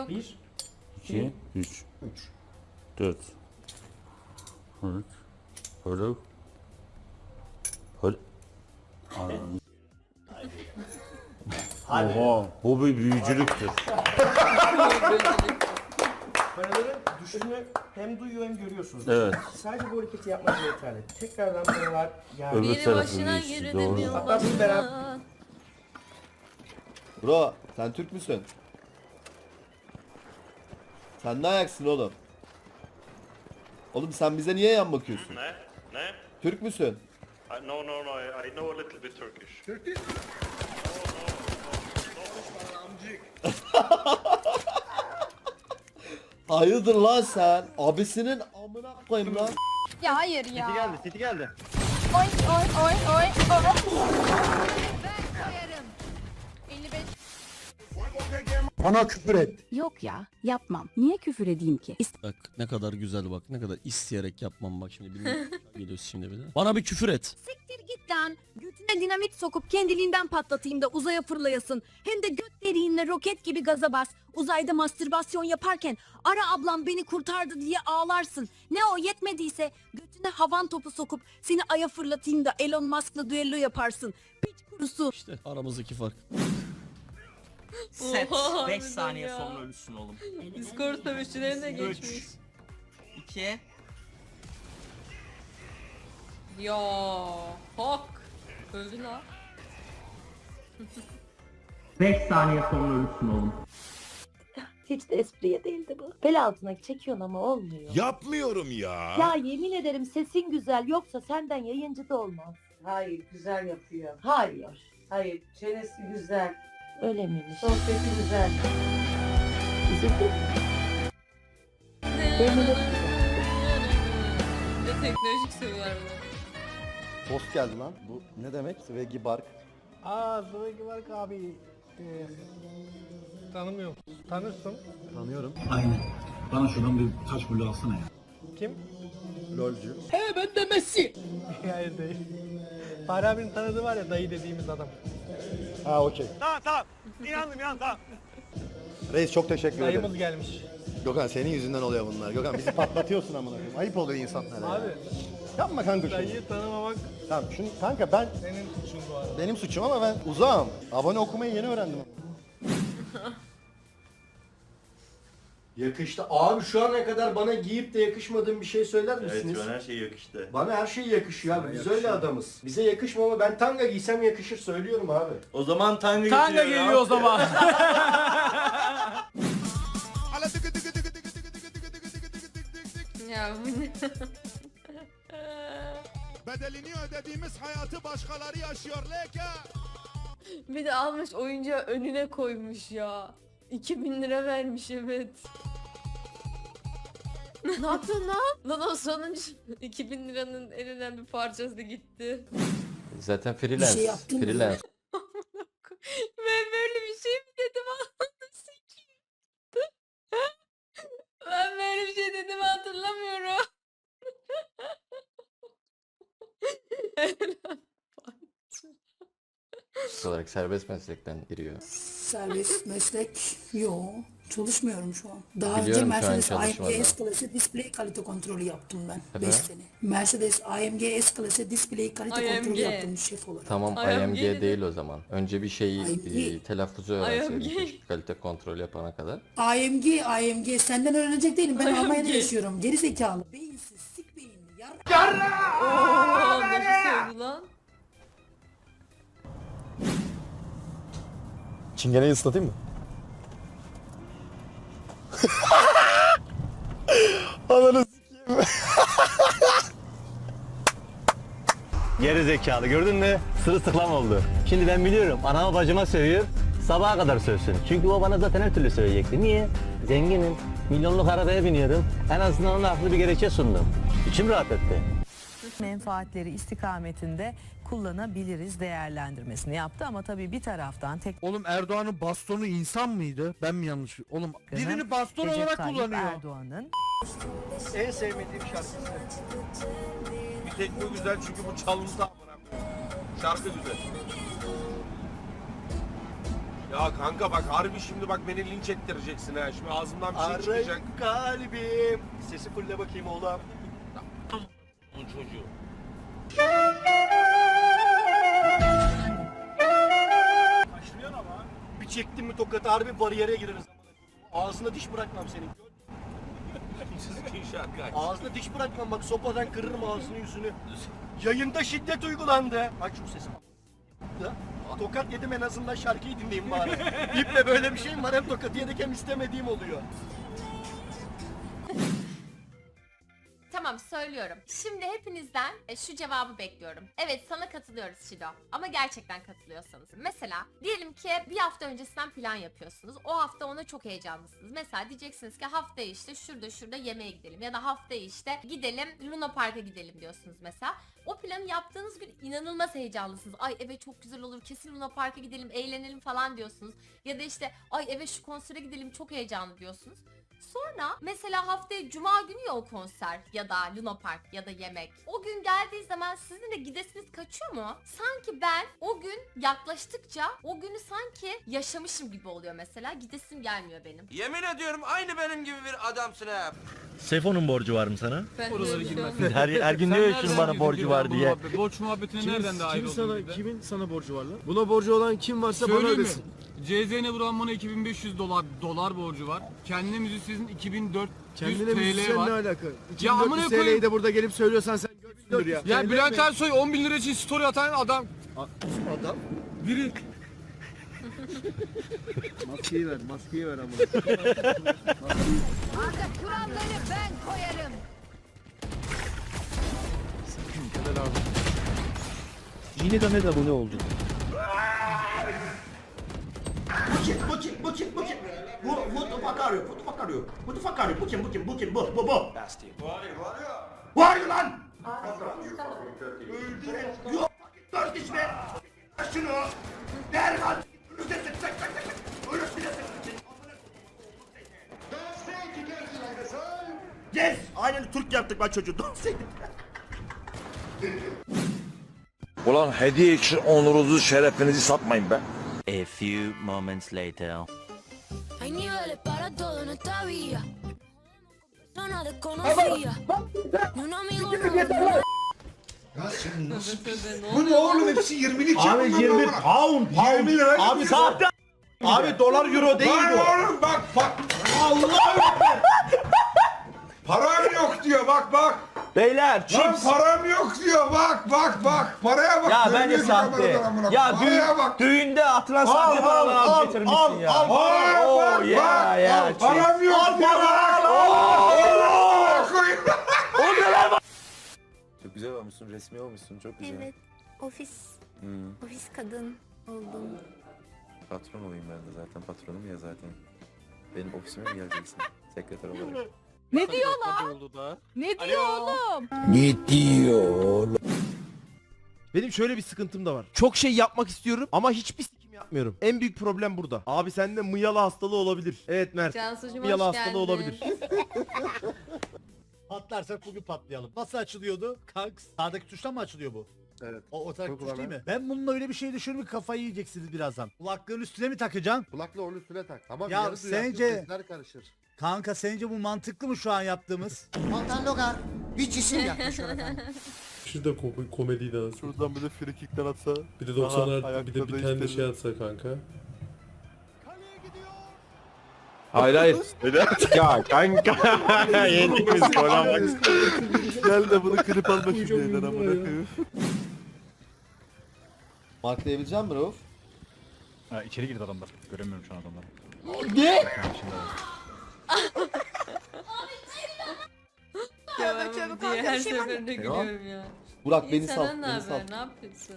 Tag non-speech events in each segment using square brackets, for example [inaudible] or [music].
Yok. 1, 2, 3, 3. 4. Evet. Hello. Hello. Hadi. Oha, bu bir büyücülüktür. Paraların düşüşünü hem duyuyor hem görüyorsunuz. Evet. Sadece bu hareketi yapmanız yeterli. Tekrardan paralar geldi. Öbür Biri başına geçti, doğru. Hatta biz beraber-. Bro sen Türk müsün? Sen ne ayaksın oğlum? Oğlum sen bize niye yan bakıyorsun? Ne? Ne? Türk müsün? I, no, no, no. I, I know a little bit Turkish. [laughs] Hayırdır lan sen? Abisinin amına koyayım lan. Ya hayır ya. City geldi, City geldi. Oy oy oy oy oy. Bana küfür et. Yok ya yapmam. Niye küfür edeyim ki? Bak ne kadar güzel bak ne kadar isteyerek yapmam bak şimdi bilmiyorum [laughs] geliyorsun şimdi bir de. Bana bir küfür et. Siktir git lan. Götüne dinamit sokup kendiliğinden patlatayım da uzaya fırlayasın. Hem de göt deliğinle roket gibi gaza bas. Uzayda mastürbasyon yaparken ara ablam beni kurtardı diye ağlarsın. Ne o yetmediyse götüne havan topu sokup seni aya fırlatayım da Elon Musk'la düello yaparsın. Piç kurusu. İşte aramızdaki fark. Set. Oha, 5 harbiden saniye ya. sonra ölüsün oğlum. Discord savaşçılarına geçmiş. 2. Ya hak. Öldü la. 5 saniye sonra ölüsün oğlum. Hiç de espriye değildi bu. Bel altına çekiyorsun ama olmuyor. Yapmıyorum ya. Ya yemin ederim sesin güzel yoksa senden yayıncı da olmaz. Hayır güzel yapıyor. Hayır. Hayır çenesi güzel. Öyle miymiş? Sohbeti güzel. Üzüldüm. Bir de teknolojik seviyorlar. Post geldi lan. Bu ne demek? Svegi Bark. Aa Svegi var abi. Ee, tanımıyorum. Tanırsın. Tanıyorum. Aynen. Bana şuradan bir taş bulu alsana ya. Kim? Lolcu. [laughs] Hayır değil. Fahri abinin tanıdığı var ya dayı dediğimiz adam. Ha okey. Tamam tamam. İnandım inandım tamam. Reis çok teşekkür ederim. Dayımız gelmiş. Gökhan senin yüzünden oluyor bunlar. Gökhan bizi patlatıyorsun amına koyayım. Ayıp oluyor insanlara. Abi Yapma kanka şunu. dayıyı tanımamak Tamam şunu kanka ben senin suçun bu arada. benim suçum ama ben uzağım. Abone okumayı yeni öğrendim. [laughs] Yakıştı. Abi şu ana kadar bana giyip de yakışmadığım bir şey söyler misiniz? her şey yakıştı. Bana her şey yakışıyor abi. Biz öyle adamız. Bize yakışmama ben tanga giysem yakışır söylüyorum abi. O zaman tanga Tanga geliyor o zaman. [laughs] Ya bu ne? Bedelini ödediğimiz hayatı başkaları yaşıyor Leka. Bir de almış oyuncağı önüne koymuş ya. 2000 lira vermiş evet. Ne yaptın lan? Lan o sonuncu [laughs] 2000 liranın en önemli parçası gitti. Zaten freelance. freelance. Ben böyle bir şey mi dedim anasını sikeyim. ben böyle bir şey dedim hatırlamıyorum. Olarak serbest meslekten giriyor. Serbest meslek yok. Çalışmıyorum şu an. Daha Biliyorum önce Mercedes AMG çalışmadığını. S-Klası display kalite kontrolü yaptım ben Tabii. 5 sene. Mercedes AMG S-Klası display kalite AMG. kontrolü yaptım şef olarak. Tamam IMG IMG dedi. değil o zaman. Önce bir şeyi e, telaffuzu keşke kalite kontrol yapana kadar. AMG AMG senden öğrenecek değilim. Ben AMG. Almanya'da yaşıyorum. Geri zekalı. Beyinsiz, sik beyinli. Yar Oo, nasıl söyledi lan? Çingeneyi ıslatayım mı? [laughs] Ananı sikeyim. [laughs] Geri zekalı gördün mü? Sırılsıklam oldu. Şimdi ben biliyorum anama bacıma sövüyor. Sabaha kadar sövsün. Çünkü o bana zaten her türlü söyleyecekti. Niye? Zenginim. Milyonluk arabaya biniyorum. En azından ona haklı bir gerekçe sundum. İçim rahat etti. Menfaatleri istikametinde kullanabiliriz değerlendirmesini yaptı ama tabii bir taraftan tek Oğlum Erdoğan'ın bastonu insan mıydı? Ben mi yanlış? Oğlum birini baston Recep olarak Tayyip kullanıyor. Erdoğan'ın En sevmediğim şarkısı. Bir tek bu güzel çünkü bu çalıntı amına koyayım. Şarkı güzel. Ya kanka bak harbi şimdi bak beni linç ettireceksin ha. Şimdi ağzımdan bir şey çıkacak. Kalbim. Sesi fulle bakayım oğlum. Çocuğu. Başlıyorsun ama. Bir çektin mi tokatı harbi bariyere gireriz. Ağzına diş bırakmam senin. Sizin. Ağzına diş bırakmam bak sopadan kırırım ağzını yüzünü. Yayında şiddet uygulandı. Aç şu sesi. Da. Tokat yedim en azından şarkıyı dinleyeyim bari. [laughs] İple böyle bir şeyim var hem tokat yedik hem istemediğim oluyor. Tamam söylüyorum. Şimdi hepinizden e, şu cevabı bekliyorum. Evet sana katılıyoruz Şido. Ama gerçekten katılıyorsanız. Mesela diyelim ki bir hafta öncesinden plan yapıyorsunuz. O hafta ona çok heyecanlısınız. Mesela diyeceksiniz ki haftaya işte şurada şurada yemeğe gidelim. Ya da haftaya işte gidelim Luna Park'a gidelim diyorsunuz mesela. O planı yaptığınız gün inanılmaz heyecanlısınız. Ay evet çok güzel olur kesin Luna Park'a gidelim eğlenelim falan diyorsunuz. Ya da işte ay evet şu konsere gidelim çok heyecanlı diyorsunuz. Sonra mesela haftaya cuma günü ya o konser ya da Luna Park ya da yemek. O gün geldiği zaman sizin de gidesiniz kaçıyor mu? Sanki ben o gün yaklaştıkça o günü sanki yaşamışım gibi oluyor mesela. Gidesim gelmiyor benim. Yemin ediyorum aynı benim gibi bir adamsın ha. Sefo'nun borcu var mı sana? Ben. Her, her gün diyor ya şunun bana borcu var diye. Borç muhabbetine nereden dahil kim oldun sana, bir de? kimin sana borcu var lan? Buna borcu olan kim varsa bana Söyleyeyim mi? ödesin. CZN Buran bana 2500 dolar dolar borcu var. Kendine müzisyizin 2400 Kendine TL müzisyen ne var. alaka? Ya amına 2400 koyayım. TL'yi de burada gelip söylüyorsan sen görsündür ya. Ya Bülent mi? Ersoy 10 bin lira için story atan adam Adam. biri. Maskeyi ver, maskeyi ver ama. kuralları ben koyarım. Yine de ne abone oldu. Bu kim? Bu kim? Bu kim? Bu kim? Bu mutfak arıyor. Mutfak arıyor. Mutfak arıyor. Bu kim? Bu kim? Bu kim? Bu. Bu. Bu. Bu arıyor lan! Yok. Dört içme. Şunu. Derhal. Önüne sık sık sık sık. Ölüsüne sık sık. Yes! Aynen Türk yaptık lan çocuğu. Dans edin. Ulan hediye için onurunuzu şerefinizi satmayın be. A few moments later. Hay niveles para todo en esta vida. Persona desconocida. Ni un amigo no. Bu ne oğlum hepsi 20'lik Abi 20 pound pound. lira. Abi sahte. Abi dolar euro değil Lan bu. oğlum bak bak. Allah Param yok diyor bak bak. Beyler Lan chips. param yok diyor bak bak bak. Paraya bak. Ya bence Terbiyesiz sahte. kameradan amına Ya koyayım. Paraya düğün, bak. düğünde atılan sahte paralar al getirmişsin ya. Al Oh, bak yeah, bak. yeah, Al, chips. param yok Al, diyor al, bak. al, al, Al, koyayım. Çok güzel olmuşsun, resmi olmuşsun, çok güzel. Evet. Ofis. Hmm, Ofis kadın oldum. patron olayım ben de zaten, patronum ya zaten. Benim ofisime mi geleceksin? Sekreter olarak. Ne diyor lan? Ne diyor oğlum? Benim şöyle bir sıkıntım da var. Çok şey yapmak istiyorum ama hiçbir sikim yapmıyorum. En büyük problem burada. Abi sende mıyalı hastalığı olabilir. Evet Mert. Cansucuğum Mıyalı hoş hastalığı geldin. olabilir. [laughs] Patlarsak bugün patlayalım. Nasıl açılıyordu? Kanks. Sağdaki tuştan mı açılıyor bu? Evet. O otak Çok tuş değil mi? Ben bununla öyle bir şey düşünüyorum ki kafayı yiyeceksiniz birazdan. Kulaklığın üstüne mi takacaksın? Kulakla onun üstüne tak. Tamam Ya sence- sesler karışır. Kanka sence bu mantıklı mı şu an yaptığımız? Altan Logar bir cisim yaklaşıyor [laughs] efendim. Şu da ko- komediydi aslında. Şuradan bir de frikikten atsa. Bir de Aha, 90'lar bir ayakta de bir da tane de işte şey atsa kanka. Hayır hayır. [laughs] Ya kanka. [laughs] Yedik biz gol Gel de bunu klip alma şimdi elinden amına koyayım. Marklayabilecek misin Rauf? Ha, içeri girdi adamlar. Göremiyorum şu an adamları. Ya ben bu diye her seferinde gülüyorum ya. Burak İyi senden ne haber? Ne yapıyorsun?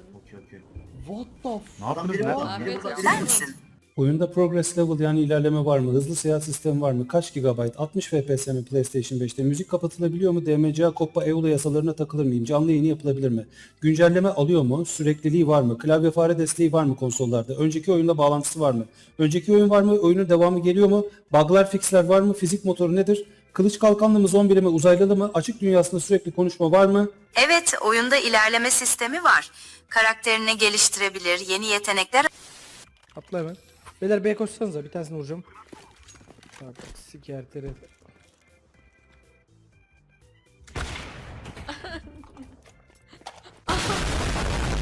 Ne yaptınız Afiyet olsun. Oyunda progress level yani ilerleme var mı? Hızlı seyahat sistemi var mı? Kaç GB? 60 FPS mi PlayStation 5'te? Müzik kapatılabiliyor mu? DMCA, Koppa, EULA yasalarına takılır mıyım? Canlı yayını yapılabilir mi? Güncelleme alıyor mu? Sürekliliği var mı? Klavye fare desteği var mı konsollarda? Önceki oyunla bağlantısı var mı? Önceki oyun var mı? Oyunun devamı geliyor mu? Bug'lar, fixler var mı? Fizik motoru nedir? Kılıç kalkanlı mı? Zombili mi? Uzaylılı mı? Açık dünyasında sürekli konuşma var mı? Evet, oyunda ilerleme sistemi var. Karakterini geliştirebilir, yeni yetenekler Atla hemen. Beyler B koşsanıza bir tanesini vuracağım. Bak sikerteri.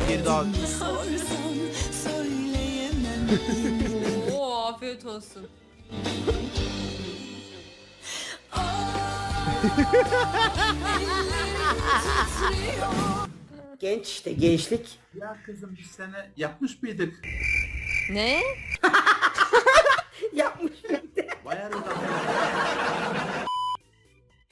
Bir daha Oo afiyet olsun. Genç işte gençlik. Ya kızım biz sene yapmış mıydık? Ne? Bayağı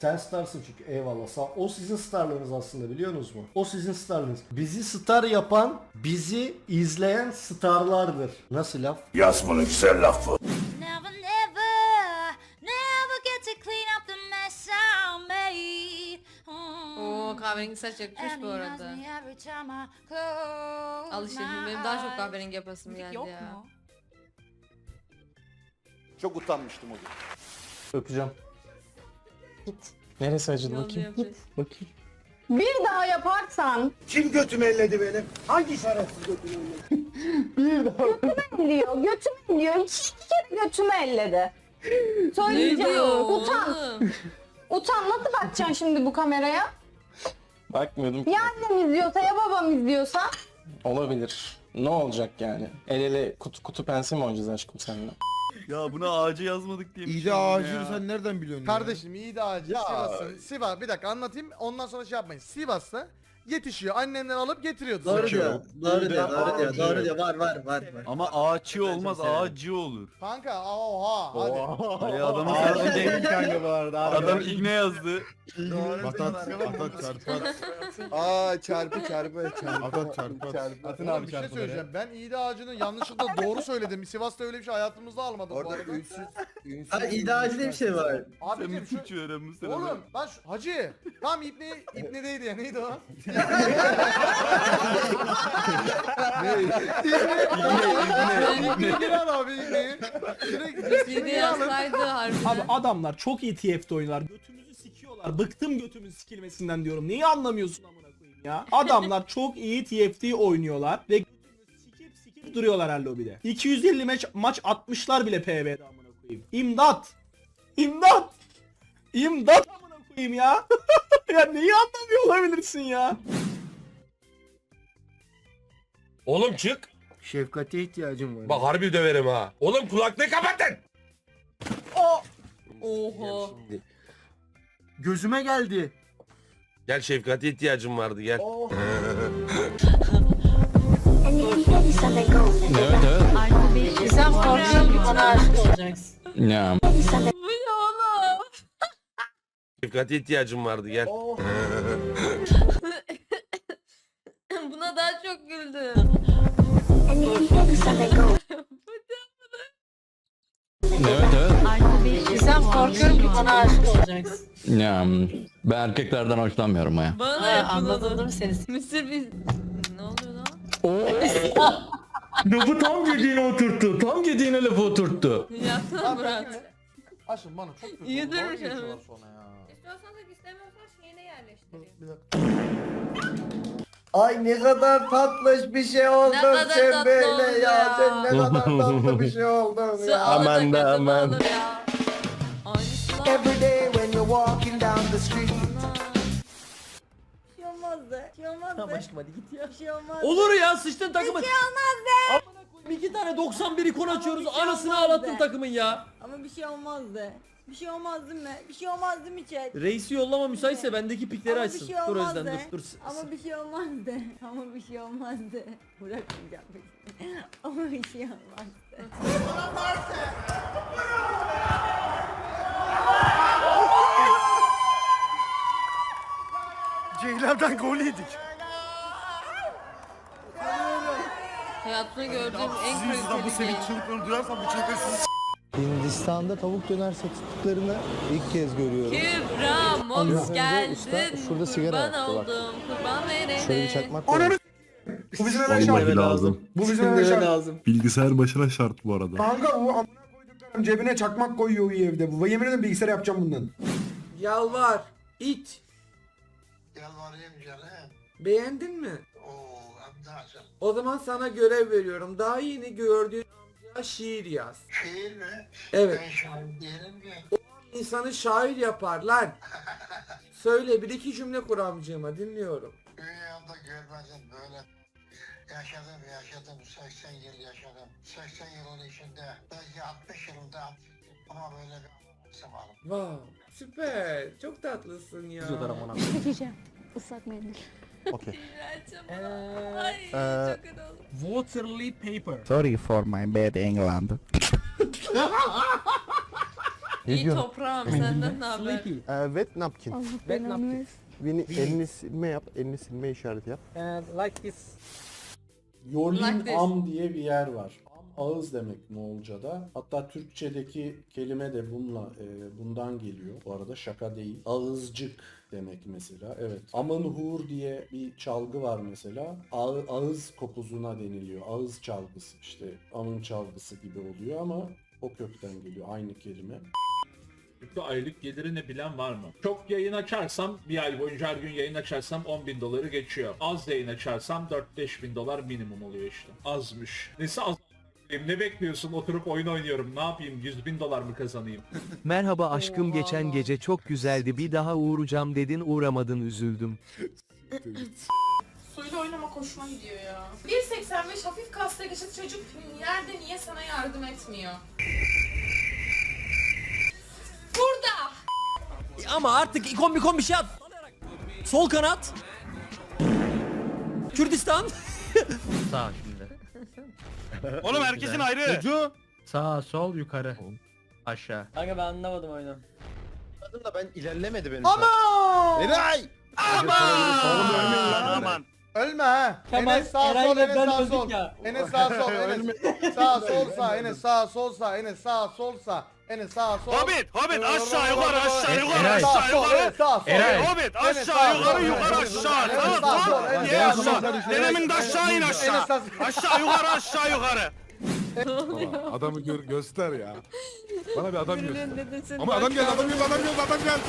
Sen starsın çünkü eyvallah. Sağ. O sizin starlarınız aslında biliyor musunuz? O sizin starlarınız. Bizi star yapan, bizi izleyen starlardır. Nasıl laf? Yazmalı güzel lafı. Never never never get to clean up the mess I made. Oo kahverengi saç yakmış bu arada. Al işte benim daha çok kahverengi yapasım geldi ya. Çok utanmıştım o gün. Öpeceğim. Neresi acıdı bakayım? yapacağız. Bakayım. Bir daha yaparsan Kim götümü elledi benim? Hangi şerefsiz götümü elledi? [laughs] diyor, götüme diyor. İki, iki kere götümü elledi. Ne Söyleyeceğim. diyor Utan. Utan nasıl bakacaksın şimdi bu kameraya? Bakmıyordum Ya annem izliyorsa ya babam izliyorsa? Olabilir. Ne olacak yani? El ele kutu kutu pense mi oynayacağız aşkım seninle? Ya buna ağacı yazmadık diye. İyi de ağacını sen nereden biliyorsun Kardeşim iyi de ağacı Ya. Sivas'ın. Sivas bir dakika anlatayım ondan sonra şey yapmayın. Sivas'ta yetişiyor annemden alıp getiriyordu. Doğru Sikiyor. diyor. Doğru diyor. Doğru diyor. Doğru diyor. Var var var. var. Ama ağaççı olmaz ağacı olur. Kanka oha hadi. Ay adamın Ağacı değil kanka bu arada. Adam iğne yazdı. Atat, atat çarpar. Aa çarpı çarpı çarpı. Atat çarpar. Atın Oğlum abi bir şey çarpıları. söyleyeceğim. Ben iyi de ağacının yanlışlıkla doğru söyledim. Sivas'ta öyle bir şey hayatımızda almadım bu Orada arada. ünsüz. ünsüz Abi iddiacı diye bir şey var. Abicim şu... suçu. Oğlum şu hacı. Tam İbni değildi ya neydi o? İbni abi İbni. Direkt 7 yazsaydı harbiden. Abi adamlar çok iyi TFT oynuyorlar. Götümüzü sikiyorlar. Bıktım götümün sikilmesinden diyorum. Neyi anlamıyorsun amına koyayım ya? Adamlar [laughs] çok iyi TFT oynuyorlar ve sikip sikip duruyorlar her lobide. 250 maç maç atmışlar bile PvP'de amına koyayım. İmdat! İmdat! İmdat amına koyayım ya. [laughs] ya neyi anlamıyor olabilirsin ya? Oğlum çık. Şefkate ihtiyacım var. Bak harbi döverim ha. Oğlum kulaklığı kapatın. Oha. Gözüme geldi. Gel şefkate ihtiyacım vardı gel. Evet evet. Sen korkuyorsun ki bana aşık olacaksın. Ya. Bu ne oğlum? Şefkate ihtiyacım vardı gel. [laughs] Buna daha çok güldüm. Evet evet. Sen korkuyorum ki bana aşık olacaksın. Ya ben erkeklerden hoşlanmıyorum ya. Bana da Ha, anladım seni. Mısır biz... Ne oluyor lan? [laughs] Lafı tam dediğine oturttu. Aşkım bana çok kötü İyi oldu. Dalga durmuş geçiyorlar sonra ya. İstiyorsanız istemiyorsanız şeyine yerleştireyim. Bir dakika. Ay ne kadar tatlış bir şey oldun kadar sen tatlı böyle oldu ya. ya. Sen ne kadar [laughs] tatlı bir şey oldun ya. Aman da kadın aman. olur ya. Aynısı lan. Every day when you're walking down the street. Bir şey olmazdı. Bir şey olmazdı. aşkım hadi git ya. Bir şey olmaz. Olur ya sıçtın takımı. Bir şey olmaz be. Amına koyayım iki tane 91 ikon açıyoruz. bir şey Anasını olmaz ağlattın be. takımın ya. Ama bir şey olmazdı. Bir şey olmaz değil mi? Bir şey olmaz değil mi chat? Reisi yollama müsaitse bendeki pikleri Ama bir açsın. şey dur olmaz Özden de. dur dur. Ama bir şey olmazdı. [laughs] Ama bir şey olmazdı. Bırakmayacağım peşini. [laughs] Ama bir şey olmazdı. Ceylan'dan gol yedik. Hayatımda gördüğüm en kaliteli game. çığlıklarını duyarsam bu çığlıkları Hindistan'da tavuk döner sattıklarını ilk kez görüyorum. Kübra Ondan Moms önce geldin. usta şurada sigara kurban yaktı bak. oldum. Kurban. Şöyle bir çakmak koymuş. Bu bizim eve şart. lazım. Bu bizim eve şart. lazım. Bilgisayar başına şart bu arada. Kanka bu amına koyduklarım cebine çakmak koyuyor iyi evde. Bu yemin ederim bilgisayar yapacağım bundan. Yalvar. it. Yalvarayım canım. Beğendin mi? De O zaman sana görev veriyorum. Daha yeni gördüğün şiir yaz. Şiir mi? Evet. şair diyelim ki. İnsanı şair yapar lan. Söyle bir iki cümle kur amcığıma dinliyorum. Dünyada görmedim böyle. Yaşadım yaşadım 80 yıl yaşadım. 80 yılın içinde belki 60 yılında ama böyle bir anısı var. Wow, süper. Çok tatlısın ya. Diyeceğim. Islak mendil. Okey. [laughs] Ay Ee, çok kötü oldu. Waterly paper. Sorry for my bad England. [laughs] İyi toprağım senden ne haber? wet napkin. Allah belanı versin. Beni elini silme yap. Elini silme işareti yap. like this. Yorlin Like this. Am diye bir yer var. Am ağız demek Moğolca'da. Hatta Türkçedeki kelime de bununla e, bundan geliyor. Bu arada şaka değil. Ağızcık demek mesela. Evet. Amın hur diye bir çalgı var mesela. Ağı- ağız kopuzuna deniliyor. Ağız çalgısı işte. Amın çalgısı gibi oluyor ama o kökten geliyor. Aynı kelime. Çünkü aylık gelirini bilen var mı? Çok yayın açarsam bir ay boyunca her gün yayın açarsam 10 bin doları geçiyor. Az yayın açarsam 4-5 bin dolar minimum oluyor işte. Azmış. Neyse az ne bekliyorsun? Oturup oyun oynuyorum. Ne yapayım? 100 bin dolar mı kazanayım? [laughs] Merhaba aşkım geçen gece çok güzeldi. Bir daha uğrayacağım dedin uğramadın üzüldüm. Suyla oynamak hoşuma gidiyor ya. 1.85 hafif kasla geçit çocuk yerde niye sana yardım etmiyor? Burada! Ama artık ikon bikon bir şey at. Sol kanat. Kürdistan. Sağ şimdi. [laughs] Oğlum herkesin ayrı. Sağ, sol, yukarı. Aşağı. Kanka ben anlamadım oyunu. Anladım da ben ilerlemedi benim. Ama! Eray! Aman. Ölme ha. Enes sağ sol [laughs] Enes sağ sol. Enes sağ sol Enes sağ sol sağ Enes sağ sol sağ Enes sağ sol sağ Enes sağ sol. Hobbit, Hobbit aşağı yukarı aşağı yukarı Eray. aşağı yukarı. Enes sağ sol. Eray. Hobbit aşağı yukarı yukarı aşağı. Tamam tamam. Enes Niye aşağı? Dedemin de aşağı in aşağı. Aşağı yukarı aşağı yukarı. Adamı gör, göster ya. Bana bir adam göster. Ama adam geldi, adam geldi, adam geldi, adam geldi.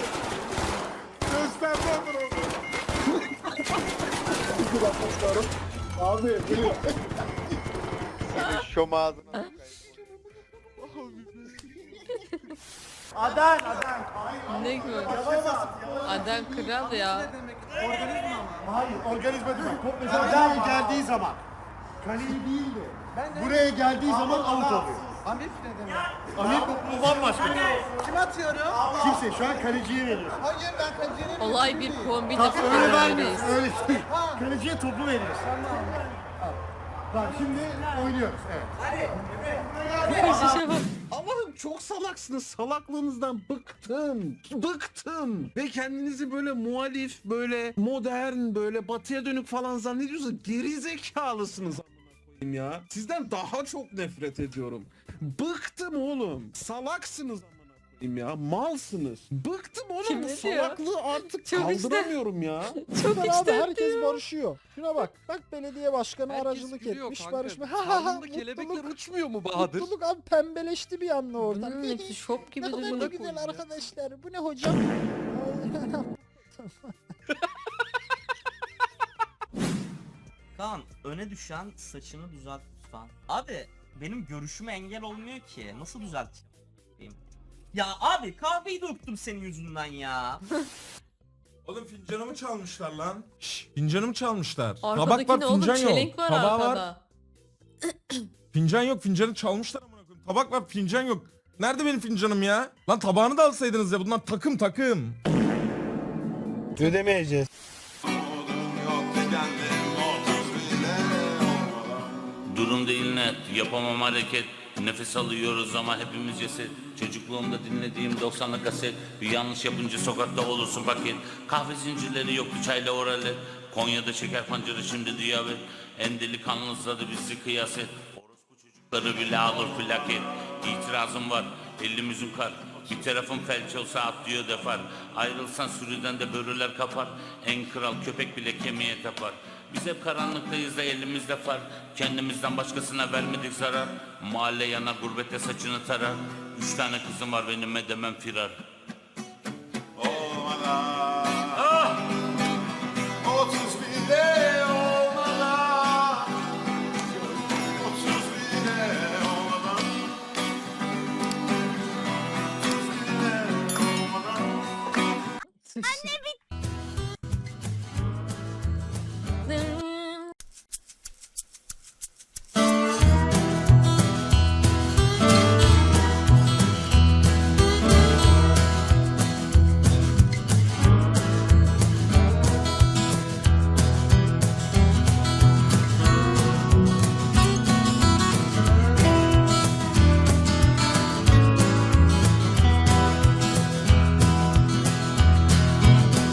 Göster lan bunu. Abi, Şom ağzına. Adan adan. Ne gibi? Adam kral ya. Hayır organizma değil. Buraya geldiği zaman. Kaleyi değil de. Buraya geldiği zaman out oluyor. Amir ne demek? Amir bu bambaşka. Kim atıyorum? Kimse şu an kaleciye veriyor. Hayır ben kaleciye Olay bir kombin Bak öyle vermiyorsun. Öyle değil. Kaleciye topu veriyorsun. Bak şimdi oynuyoruz. Evet. Allah'ım çok salaksınız. Salaklığınızdan bıktım. Bıktım. Ve kendinizi böyle muhalif, böyle modern, böyle batıya dönük falan zannediyorsunuz. Geri zekalısınız ya. Sizden daha çok nefret ediyorum. Bıktım oğlum. Salaksınız amına koyayım ya. Malsınız. Bıktım oğlum. Kim Bu diyor? salaklığı artık Çok işte. kaldıramıyorum ya. [laughs] Çok işte herkes barışıyor. Şuna bak. Bak belediye başkanı aracılık etmiş barışma. Ha ha ha. kelebekler uçmuyor mu Bahadır? Mutluluk abi pembeleşti bir anda oradan. Hmm, hepsi şop gibi [laughs] ne kadar güzel arkadaşlar. Bu ne hocam? [laughs] Kaan öne düşen saçını düzelt lütfen. Abi benim görüşüme engel olmuyor ki. Nasıl düzelteyim? Ya abi kahveyi döktüm senin yüzünden ya. [laughs] Oğlum fincanımı çalmışlar lan. Şşş fincanımı çalmışlar. Arkadaki ne oğlum? Çelenk var arkada. [clears throat] Fincan yok fincanı çalmışlar amına koyayım. Tabak var fincan yok. Nerede benim fincanım ya? Lan tabağını da alsaydınız ya bunlar takım takım. Ödemeyeceğiz. Durum değil net, yapamam hareket. Nefes alıyoruz ama hepimiz ceset. Çocukluğumda dinlediğim 90'lık kaset. Bir yanlış yapınca sokakta olursun paket. Kahve zincirleri yoktu çayla orale. Konya'da şeker pancarı şimdi diyabet En delikanlısı bizi kıyas et Orospu çocukları bile alır felaket İtirazım var, elimizin kar. Bir tarafım felç olsa atlıyor defar. Ayrılsan sürüden de börüler kapar. En kral köpek bile kemiğe tapar Biz hep karanlıktayız da elimizde far Kendimizden başkasına vermedik zarar. Mahalle yanar gurbette saçını tarar. Üç tane kızım var benim edemem firar. Olmadan